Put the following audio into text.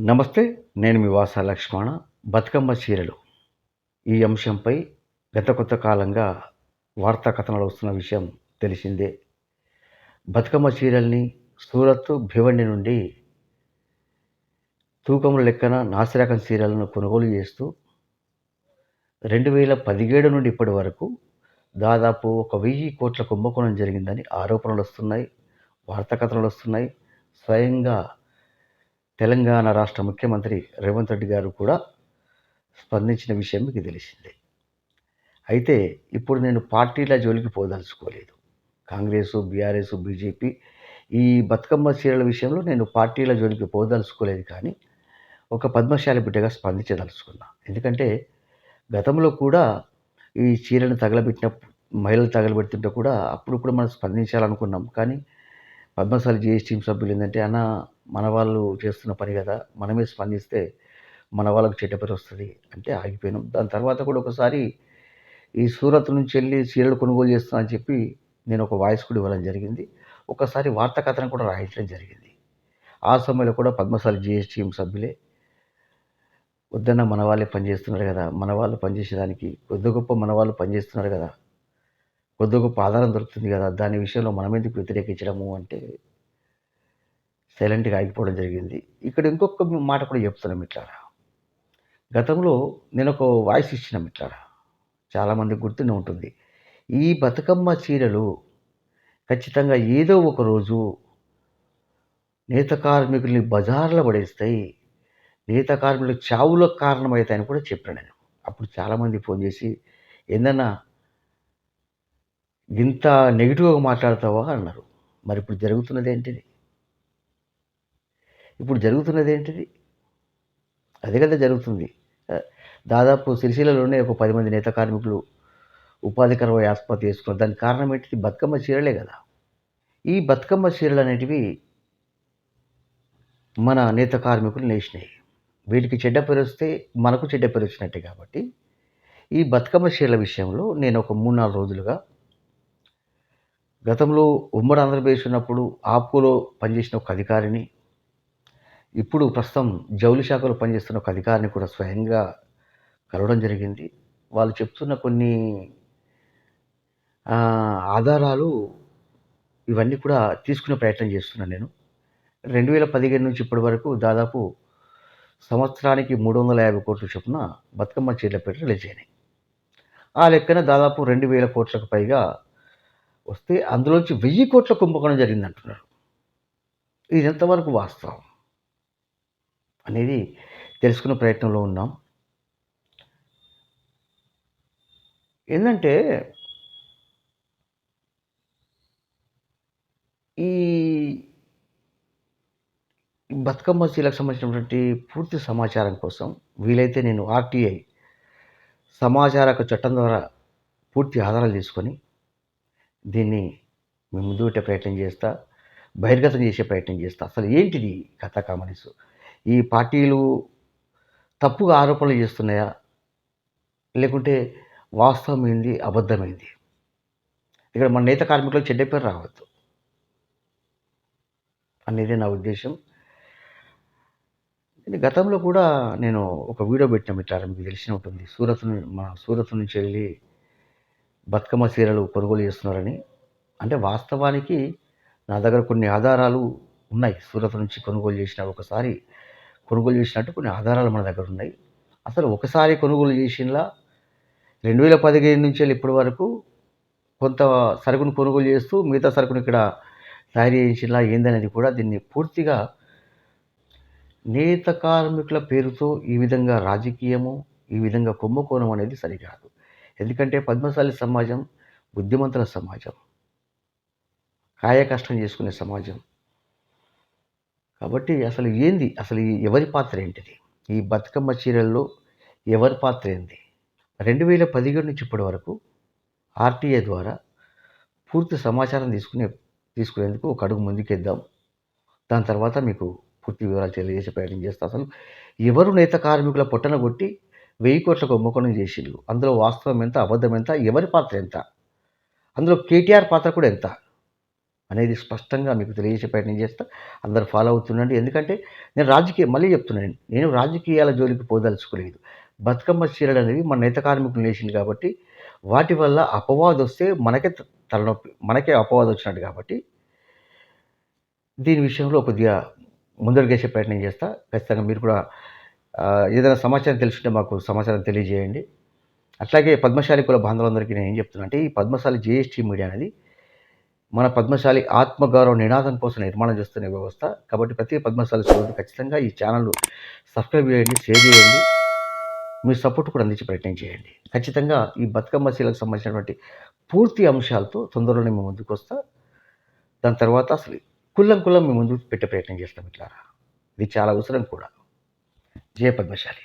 నమస్తే నేను మీ వాస లక్ష్మణ బతుకమ్మ చీరలు. ఈ అంశంపై గత కొత్త కాలంగా వార్తా కథనాలు వస్తున్న విషయం తెలిసిందే. బతుకమ్మ చీరల్ని సూరత్ భివండి నుండి తూకముల లెక్కన నాసిరకం చీరలను కొనుగోలు చేస్తూ రెండు వేల పదిహేడు నుండి ఇప్పటి వరకు దాదాపు ఒక వెయ్యి కోట్ల కుంభకోణం జరిగిందని ఆరోపణలు వస్తున్నాయి వార్తా కథనాలు వస్తున్నాయి. స్వయంగా తెలంగాణ రాష్ట్ర ముఖ్యమంత్రి రేవంత్ రెడ్డి గారు కూడా స్పందించిన విషయం మీకు తెలిసిందే. అయితే ఇప్పుడు నేను పార్టీల జోలికి పోదలుచుకోలేదు. కాంగ్రెస్ బీఆర్ఎస్ బీజేపీ ఈ బతుకమ్మ చీరల విషయంలో నేను పార్టీల జోలికి పోదలుచుకోలేదు కానీ ఒక పద్మశాలి బిడ్డగా స్పందించదలుచుకున్నా. ఎందుకంటే గతంలో కూడా ఈ చీరను తగలబెట్టిన మహిళలు తగలబెడుతుంటే కూడా అప్పుడు కూడా మనం స్పందించాలనుకున్నాం. కానీ పద్మశాలి జిఎస్టీ సభ్యులు ఏంటంటే అన్న మన వాళ్ళు చేస్తున్న పని కదా మనమే స్పందిస్తే మన వాళ్ళకు చెడ్డ పేరు వస్తుంది అంటే ఆగిపోయినాం. దాని తర్వాత కూడా ఒకసారి ఈ సూరత్ నుంచి వెళ్ళి చీరలు కొనుగోలు చేస్తున్నా అని చెప్పి నేను ఒక వాయిస్ కూడా ఇవ్వడం జరిగింది. ఒకసారి వార్తాకథనం కూడా రాయించడం జరిగింది. ఆ సమయంలో కూడా పద్మశాలి జిఎస్టీఎం సభ్యులే వద్దన్న మన వాళ్ళే పనిచేస్తున్నారు కదా మన వాళ్ళు పనిచేసేదానికి కొద్ది గొప్ప మన వాళ్ళు పనిచేస్తున్నారు కదా కొద్ది గొప్ప ఆధారం దొరుకుతుంది కదా దాని విషయంలో మనం ఎందుకు వ్యతిరేకించడము? అంటే సైలెంట్గా ఆగిపోవడం జరిగింది. ఇక్కడ ఇంకొక మాట కూడా చెప్తున్నాం ఇట్లా గతంలో నేను ఒక వాయిస్ ఇచ్చిన ఇట్లా చాలామందికి గుర్తునే ఉంటుంది. ఈ బతుకమ్మ చీరలు ఖచ్చితంగా ఏదో ఒక రోజు నేత కార్మికుల్ని బజార్లో పడేస్తాయి. నేత కార్మికులు చావులకు కారణమవుతాయని కూడా చెప్పాను నేను. అప్పుడు చాలామంది ఫోన్ చేసి ఏందన్నా ఇంత నెగిటివ్గా మాట్లాడతావా? అన్నారు. మరి ఇప్పుడు జరుగుతున్నది ఏంటిది? ఇప్పుడు జరుగుతున్నది ఏంటిది? అదే కదా జరుగుతుంది. దాదాపు సిరిసిల్లలోనే ఒక పది మంది నేత కార్మికులు ఉపాధికరమై ఆత్మహత్య చేసుకున్నారు. దానికి కారణం ఏంటిది? బతుకమ్మ చీరలే కదా. ఈ బతుకమ్మ చీరలు అనేటివి మన నేత కార్మికులు నేసినాయి. వీటికి చెడ్డ పేరు వస్తే మనకు చెడ్డ పేరు వచ్చినట్టే కాబట్టి ఈ బతుకమ్మ చీరల విషయంలో నేను ఒక మూడు నాలుగు రోజులుగా గతంలో ఉమ్మడి ఆంధ్రప్రదేశ్ ఉన్నప్పుడు ఆప్కోలో పనిచేసిన ఒక అధికారిని ఇప్పుడు ప్రస్తుతం జౌలి శాఖలో పనిచేస్తున్న ఒక అధికారిని కూడా స్వయంగా కలవడం జరిగింది. వాళ్ళు చెప్తున్న కొన్ని ఆధారాలు ఇవన్నీ కూడా తీసుకునే ప్రయత్నం చేస్తున్నాను నేను. రెండు వేల పదిహేను నుంచి ఇప్పటి వరకు దాదాపు సంవత్సరానికి మూడు వందల యాభై కోట్ల చొప్పున బతుకమ్మ చీరల పేరు రిలీజ్ అయినాయి. ఆ లెక్కన దాదాపు రెండు వేల కోట్లకు పైగా వస్తే అందులోంచి వెయ్యి కోట్ల కుంభకోణం జరిగింది అంటున్నారు ఇది ఎంతవరకు వాస్తవం? అనేది తెలుసుకునే ప్రయత్నంలో ఉన్నాం. ఏంటంటే ఈ బతుకమ్మ చీలకు సంబంధించినటువంటి పూర్తి సమాచారం కోసం వీలైతే నేను ఆర్టీఐ సమాచారక చట్టం ద్వారా పూర్తి ఆధారాలు తీసుకొని దీన్ని మేము ముందు పెట్టే ప్రయత్నం చేస్తా బహిర్గతం చేసే ప్రయత్నం చేస్తా. అసలు ఏంటిది కథ కామనిస్ ఈ పార్టీలు తప్పుగా ఆరోపణలు చేస్తున్నాయా? లేకుంటే వాస్తవం ఏంది అబద్ధమైంది? ఇక్కడ మన నేత కార్మికులకు చెడ్డ పేరు రావద్దు. అనేది నా ఉద్దేశం. గతంలో కూడా నేను ఒక వీడియో పెట్టిన ఇట్లా మీకు తెలిసిన ఉంటుంది. సూరత్ మన సూరత్ నుంచి వెళ్ళి బతుకమ్మ చీరలు కొనుగోలు చేస్తున్నారని. అంటే వాస్తవానికి నా దగ్గర కొన్ని ఆధారాలు ఉన్నాయి. సూరత్ నుంచి కొనుగోలు చేసిన ఒకసారి కొనుగోలు చేసినట్టు కొన్ని ఆధారాలు మన దగ్గర ఉన్నాయి. అసలు ఒకసారి కొనుగోలు చేసినలా రెండు వేల పదిహేను నుంచి వెళ్ళి ఇప్పటి వరకు కొంత సరుకును కొనుగోలు చేస్తూ మిగతా సరుకును ఇక్కడ తయారు చేయించిలా ఏందనేది కూడా దీన్ని పూర్తిగా నేత కార్మికుల పేరుతో ఈ విధంగా రాజకీయము ఈ విధంగా కుంభకోణం అనేది సరికాదు. ఎందుకంటే పద్మశాలి సమాజం బుద్ధిమంతుల సమాజం కాయ కష్టం చేసుకునే సమాజం. కాబట్టి అసలు ఏంది? అసలు ఎవరి పాత్ర ఏంటిది? ఈ బతుకమ్మ చీరల్లో ఎవరి పాత్ర ఏంది? రెండు వేల పదిహేడు నుంచి ఇప్పటి వరకు ఆర్టీఏ ద్వారా పూర్తి సమాచారం తీసుకునే తీసుకునేందుకు ఒక అడుగు ముందుకేద్దాం. దాని తర్వాత మీకు పూర్తి వివరాలు తెలియజేసే ప్రయత్నం చేస్తా. అసలు ఎవరు నేత కార్మికుల పొట్టన కొట్టి వెయ్యి కోట్ల కుంభకోణం చేసిండ్రు? అందులో వాస్తవం ఎంత? అబద్ధం ఎంత? ఎవరి పాత్ర ఎంత? అందులో కేటీఆర్ పాత్ర కూడా ఎంత? అనేది స్పష్టంగా మీకు తెలియజేసే ప్రయత్నం చేస్తా. అందరు ఫాలో అవుతుండండి. ఎందుకంటే నేను రాజకీయ మళ్ళీ చెప్తున్నాను నేను రాజకీయాల జోలికి పోదలుచుకోలేదు. బతుకమ్మ చీరలు అనేవి మన నేత కార్మికులు వేసింది కాబట్టి వాటి వల్ల అపవాదం వస్తే మనకే త- తలనొప్పి మనకే అపవాదం వచ్చినట్టు కాబట్టి దీని విషయంలో కొద్దిగా ముందడుగేసే ప్రయత్నం చేస్తా. ఖచ్చితంగా మీరు కూడా ఏదైనా సమాచారం తెలుసుంటే మాకు సమాచారం తెలియజేయండి. అట్లాగే పద్మశాలి కుల బాంధవులందరికీ నేను ఏం చెప్తున్నా అంటే ఈ పద్మశాలి జిఎస్టీ మీడియా అనేది మన పద్మశాలి ఆత్మగౌరవ నినాదం కోసం నిర్మాణం చేస్తున్న వ్యవస్థ. కాబట్టి ప్రతి పద్మశాలి సోదరుడు ఖచ్చితంగా ఈ ఛానల్ సబ్స్క్రైబ్ చేయండి షేర్ చేయండి. మీ సపోర్ట్ కూడా అందించే ప్రయత్నం చేయండి. ఖచ్చితంగా ఈ బతుకమ్మ శీలకు సంబంధించినటువంటి పూర్తి అంశాలతో తొందరలోనే మేము ముందుకు వస్తా. దాని తర్వాత అసలు కుల్లం కుల్లం మేము ముందుకు పెట్టే ప్రయత్నం చేస్తాం ఇట్లా ఇది చాలా అవసరం కూడా. జయ పద్మశాలి.